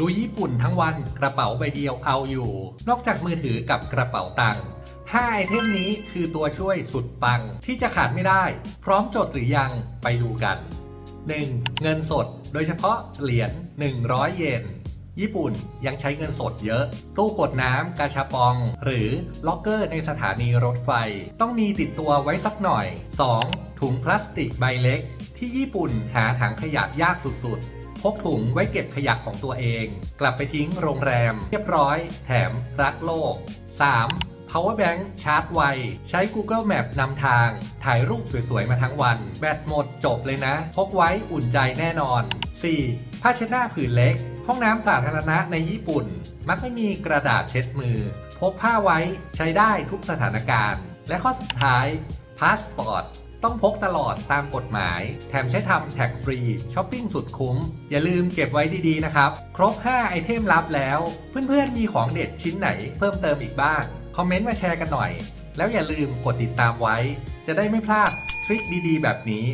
ลุยญี่ปุ่นทั้งวันกระเป๋าใบเดียวเอาอยู่ นอกจากมือถือกับกระเป๋าตังค์5ไอเทมนี้คือตัวช่วยสุดปังที่จะขาดไม่ได้ พร้อมจดหรือยังไปดูกัน 1. เงินสด โดยเฉพาะเหรียญ100 เยนญี่ปุ่นยังใช้เงินสดเยอะ ตู้กดน้ำกาชาปอง หรือล็อกเกอร์ในสถานีรถไฟ ต้องมีติดตัวไว้สักหน่อย 2. ถุงพลาสติกใบเล็ก ที่ญี่ปุ่นหาถังขยะยากสุดๆ พกถุงไว้เก็บขยะของตัวเอง กลับไปทิ้งโรงแรม เรียบร้อย แถมรักโลก 3. power bank ชาร์จไว ใช้ Google Map นำทาง ถ่ายรูปสวยๆ มาทั้งวัน แบตหมดจบเลยนะ พกไว้อุ่นใจแน่นอน 4. ผ้าเช็ดหน้าผืนเล็ก ห้องน้ำสาธารณะในญี่ปุ่น มักไม่มีกระดาษเช็ดมือ พกผ้าไว้ใช้ได้ทุกสถานการณ์ และข้อสุดท้ายพาสปอร์ต ต้องพกตลอดตามกฎหมาย แถมใช้ทำแท็กฟรีช้อปปิ้งสุดคุ้ม อย่าลืมเก็บไว้ดีๆนะครับ ครบ 5 ไอเทมลับแล้ว เพื่อนๆมีของเด็ดชิ้นไหนเพิ่มเติมอีกบ้าง คอมเมนต์มาแชร์กันหน่อย แล้วอย่าลืมกดติดตามไว้ จะได้ไม่พลาดทริคดีๆ แบบนี้